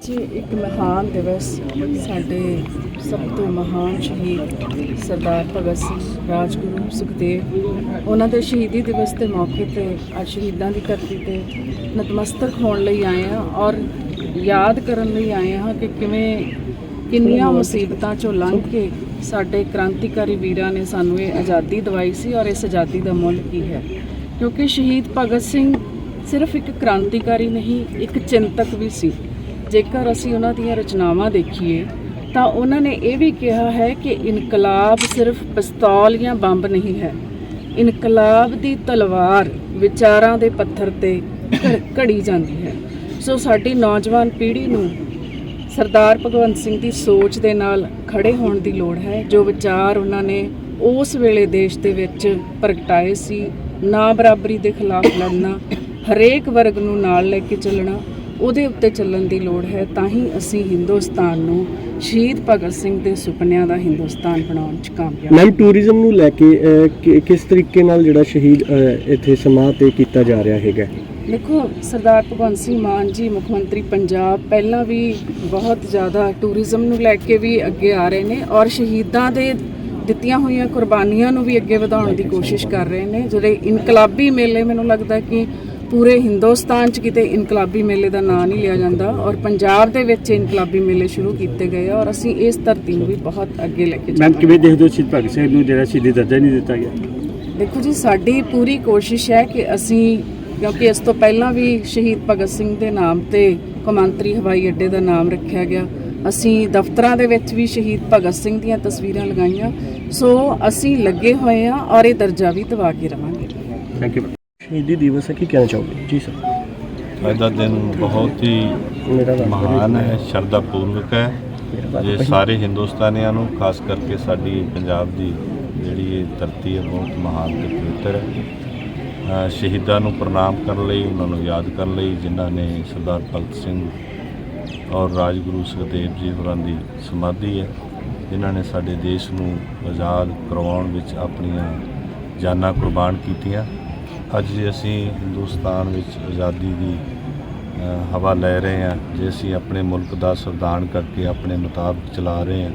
ਜੀ, ਇੱਕ ਮਹਾਨ ਦਿਵਸ ਸਾਡੇ ਸਭ ਤੋਂ ਮਹਾਨ ਸ਼ਹੀਦ ਸਰਦਾਰ ਭਗਤ ਸਿੰਘ ਰਾਜਗੁਰੂ ਸੁਖਦੇਵ। ਉਹਨਾਂ ਦੇ ਸ਼ਹੀਦੀ ਦਿਵਸ ਦੇ ਮੌਕੇ ਤੇ ਅੱਜ ਸ਼ਹੀਦਾਂ ਦੀ ਧਰਤੀ ਤੇ ਨਤਮਸਤਕ ਹੋਣ ਲਈ ਆਏ ਹਾਂ ਔਰ ਯਾਦ ਕਰਨ ਲਈ ਆਏ ਹਾਂ ਕਿ ਕਿਵੇਂ ਕਿੰਨੀਆਂ ਮੁਸੀਬਤਾਂ ਚੋਂ ਲੰਘ ਕੇ ਸਾਡੇ ਕ੍ਰਾਂਤੀਕਾਰੀ ਵੀਰਾਂ ਨੇ ਸਾਨੂੰ ਇਹ ਆਜ਼ਾਦੀ ਦਿਵਾਈ ਸੀ ਔਰ ਇਸ ਆਜ਼ਾਦੀ ਦਾ ਮੁੱਲ ਕੀ ਹੈ। ਕਿਉਂਕਿ ਸ਼ਹੀਦ ਭਗਤ ਸਿੰਘ ਸਿਰਫ ਇੱਕ ਕ੍ਰਾਂਤੀਕਾਰੀ ਨਹੀਂ, ਇੱਕ ਚਿੰਤਕ ਵੀ ਸੀ। ਜੇਕਰ ਅਸੀਂ ਉਹਨਾਂ ਦੀਆਂ ਰਚਨਾਵਾਂ ਦੇਖੀਏ, ਤਾਂ ਉਹਨਾਂ ਨੇ ਇਹ ਵੀ ਕਿਹਾ ਹੈ ਕਿ ਇਨਕਲਾਬ ਸਿਰਫ ਪਿਸਤੌਲ ਜਾਂ ਬੰਬ ਨਹੀਂ ਹੈ। ਇਨਕਲਾਬ ਦੀ ਤਲਵਾਰ ਵਿਚਾਰਾਂ ਦੇ ਪੱਥਰ ਤੇ ਘੜੀ ਜਾਂਦੀ ਹੈ। ਸੋ ਸਾਡੀ ਨੌਜਵਾਨ ਪੀੜ੍ਹੀ ਨੂੰ ਸਰਦਾਰ ਭਗਵੰਤ ਸਿੰਘ ਦੀ ਸੋਚ ਦੇ ਨਾਲ ਖੜੇ ਹੋਣ ਦੀ ਲੋੜ ਹੈ, ਜੋ ਵਿਚਾਰ ਉਹਨਾਂ ਨੇ ਉਸ ਵੇਲੇ ਦੇਸ਼ ਦੇ ਵਿੱਚ ਪ੍ਰਗਟਾਏ ਸੀ, ਨਾ ਬਰਾਬਰੀ ਦੇ ਖਿਲਾਫ ਲੜਨਾ, ਹਰੇਕ ਵਰਗ ਨੂੰ ਨਾਲ ਲੈ ਕੇ ਚੱਲਣਾ ਉਹਦੇ ਉੱਤੇ ਚੱਲਣ ਦੀ ਲੋੜ ਹੈ ਤਾਂ ਹੀ ਅਸੀਂ ਹਿੰਦੁਸਤਾਨ ਨੂੰ ਸ਼ਹੀਦ ਭਗਤ ਸਿੰਘ ਦੇ ਸੁਪਨਿਆਂ ਦਾ ਹਿੰਦੁਸਤਾਨ ਬਣਾਉਣ 'ਚ ਕਾਮਯਾਬ ਮੈਮ ਟੂਰਿਜ਼ਮ ਨੂੰ ਲੈ ਕੇ ਅਹ, ਕਿ- ਕਿਸ ਤਰੀਕੇ ਨਾਲ ਜਿਹੜਾ ਸ਼ਹੀਦ ਅਹ, ਇੱਥੇ ਸਮਾਂ ਤੇ ਕੀਤਾ ਜਾ ਰਿਹਾ ਹੈਗਾ? ਦੇਖੋ ਸਰਦਾਰ ਭਗਵੰਤ ਸਿੰਘ ਮਾਨ ਜੀ ਮੁੱਖ ਮੰਤਰੀ ਪੰਜਾਬ ਪਹਿਲਾਂ ਵੀ ਬਹੁਤ ਜ਼ਿਆਦਾ ਟੂਰਿਜ਼ਮ ਨੂੰ ਲੈ ਕੇ ਵੀ ਅੱਗੇ ਆ ਰਹੇ ਨੇ ਔਰ ਸ਼ਹੀਦਾਂ ਦੇ ਦਿੱਤੀਆਂ ਹੋਈਆਂ ਕੁਰਬਾਨੀਆਂ ਨੂੰ ਵੀ ਅੱਗੇ ਵਧਾਉਣ ਦੀ ਕੋਸ਼ਿਸ਼ ਕਰ ਰਹੇ ਨੇ। ਜਿਹੜੇ ਇਨਕਲਾਬੀ ਮੇਲੇ ਮੈਨੂੰ ਲੱਗਦਾ ਕਿ ਪੂਰੇ ਹਿੰਦੁਸਤਾਨ 'ਚ ਕਿਤੇ ਇਨਕਲਾਬੀ ਮੇਲੇ ਦਾ ਨਾਂ ਨਹੀਂ ਲਿਆ ਜਾਂਦਾ ਔਰ ਪੰਜਾਬ ਦੇ ਵਿੱਚ ਇਨਕਲਾਬੀ ਮੇਲੇ ਸ਼ੁਰੂ ਕੀਤੇ ਗਏ ਆ ਔਰ ਅਸੀਂ ਇਸ ਧਰਤੀ ਨੂੰ ਵੀ ਬਹੁਤ ਅੱਗੇ ਲੈ ਕੇ ਮੈਮ ਕਿਵੇਂ ਦੇਖਦੇ ਹੋ ਸ਼ਹੀਦ ਭਗਤ ਸਿੰਘ ਨੂੰ ਜਿਹੜਾ ਸ਼ਹੀਦੀ ਦਰਜਾ ਨਹੀਂ ਦਿੱਤਾ ਗਿਆ? ਦੇਖੋ ਜੀ ਸਾਡੀ ਪੂਰੀ ਕੋਸ਼ਿਸ਼ ਹੈ ਕਿ ਅਸੀਂ ਕਿਉਂਕਿ ਇਸ ਤੋਂ ਪਹਿਲਾਂ ਵੀ ਸ਼ਹੀਦ ਭਗਤ ਸਿੰਘ ਦੇ ਨਾਮ ਤੇ ਕੌਮਾਂਤਰੀ ਹਵਾਈ ਅੱਡੇ ਦਾ ਨਾਮ ਰੱਖਿਆ ਗਿਆ। ਅਸੀਂ ਦਫ਼ਤਰਾਂ ਦੇ ਵਿੱਚ ਵੀ ਸ਼ਹੀਦ ਭਗਤ ਸਿੰਘ ਦੀਆਂ ਤਸਵੀਰਾਂ ਲਗਾਈਆਂ। ਸੋ ਅਸੀਂ ਲੱਗੇ ਹੋਏ ਹਾਂ ਔਰ ਇਹ ਦਰਜਾ ਵੀ ਦਵਾ ਕੇ ਰਵਾਂਗੇ। ਥੈਂਕ ਯੂ ਸ਼ਹੀਦੀ ਦਿਵਸ ਹੈ ਕੀ ਕਹਿਣਾ ਚਾਹੋਗੇ? ਜੀ ਸਰ। ਅੱਜ ਦਾ ਦਿਨ ਬਹੁਤ ਹੀ ਮੇਰਾ ਨਾਮ ਮਹਾਨ ਹੈ ਸ਼ਰਧਾ ਪੂਰਵਕ ਹੈ ਇਹ ਸਾਰੇ ਹਿੰਦੁਸਤਾਨੀਆਂ ਨੂੰ ਖਾਸ ਕਰਕੇ ਸਾਡੀ ਪੰਜਾਬ ਦੀ ਜਿਹੜੀ ਇਹ ਧਰਤੀ ਹੈ ਬਹੁਤ ਮਹਾਨ ਤੇ ਪਵਿੱਤਰ ਹੈ। ਅ, ਸ਼ਹੀਦਾਂ ਨੂੰ ਪ੍ਰਣਾਮ ਕਰਨ ਲਈ ਉਹਨਾਂ ਨੂੰ ਯਾਦ ਕਰਨ ਲਈ ਜਿਨ੍ਹਾਂ ਨੇ ਸਰਦਾਰ ਭਗਤ ਸਿੰਘ ਔਰ ਰਾਜਗੁਰੂ ਸੁਖਦੇਵ ਜੀ ਹੋਰਾਂ ਦੀ ਸਮਾਧੀ ਹੈ ਜਿਨ੍ਹਾਂ ਨੇ ਸਾਡੇ ਦੇਸ਼ ਨੂੰ ਆਜ਼ਾਦ ਕਰਵਾਉਣ ਵਿੱਚ ਆਪਣੀਆਂ ਜਾਨਾਂ ਕੁਰਬਾਨ ਕੀਤੀਆਂ। ਅੱਜ ਜੇ ਅਸੀਂ ਹਿੰਦੁਸਤਾਨ ਵਿੱਚ ਆਜ਼ਾਦੀ ਦੀ ਹਵਾ ਲੈ ਰਹੇ ਹਾਂ ਜੇ ਅਸੀਂ ਆਪਣੇ ਮੁਲਕ ਦਾ ਸੰਵਿਧਾਨ ਕਰਕੇ ਆਪਣੇ ਮੁਤਾਬਕ ਚਲਾ ਰਹੇ ਹਾਂ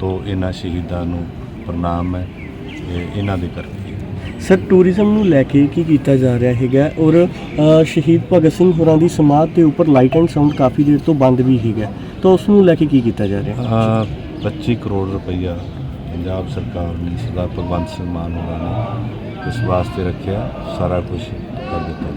ਤਾਂ ਇਹਨਾਂ ਸ਼ਹੀਦਾਂ ਨੂੰ ਪ੍ਰਣਾਮ ਹੈ ਇਹ ਇਹਨਾਂ ਦੇ ਕਰਕੇ ਸਰ ਟੂਰਿਜ਼ਮ ਨੂੰ ਲੈ ਕੇ ਕੀ ਕੀਤਾ ਜਾ ਰਿਹਾ ਹੈਗਾ? ਔਰ ਸ਼ਹੀਦ ਭਗਤ ਸਿੰਘ ਹੋਰਾਂ ਦੀ ਸਮਾਧ ਦੇ ਉੱਪਰ ਲਾਈਟ ਐਂਡ ਸਾਊਂਡ ਕਾਫੀ ਦੇਰ ਤੋਂ ਬੰਦ ਵੀ ਹੈਗਾ। ਤਾਂ ਉਸ ਨੂੰ ਲੈ ਕੇ ਕੀ ਕੀਤਾ ਜਾ ਰਿਹਾ? ਅ, 25 ਕਰੋੜ ਰੁਪਈਆ ਪੰਜਾਬ ਸਰਕਾਰ ਨੇ ਸਰਦਾਰ ਭਗਵੰਤ ਸਿੰਘ ਮਾਨ ਹੋਰਾਂ ਨੇ ਇਸ ਵਾਸਤੇ ਰੱਖਿਆ ਸਾਰਾ ਕੁਝ ਕਰ ਦਿੱਤਾ।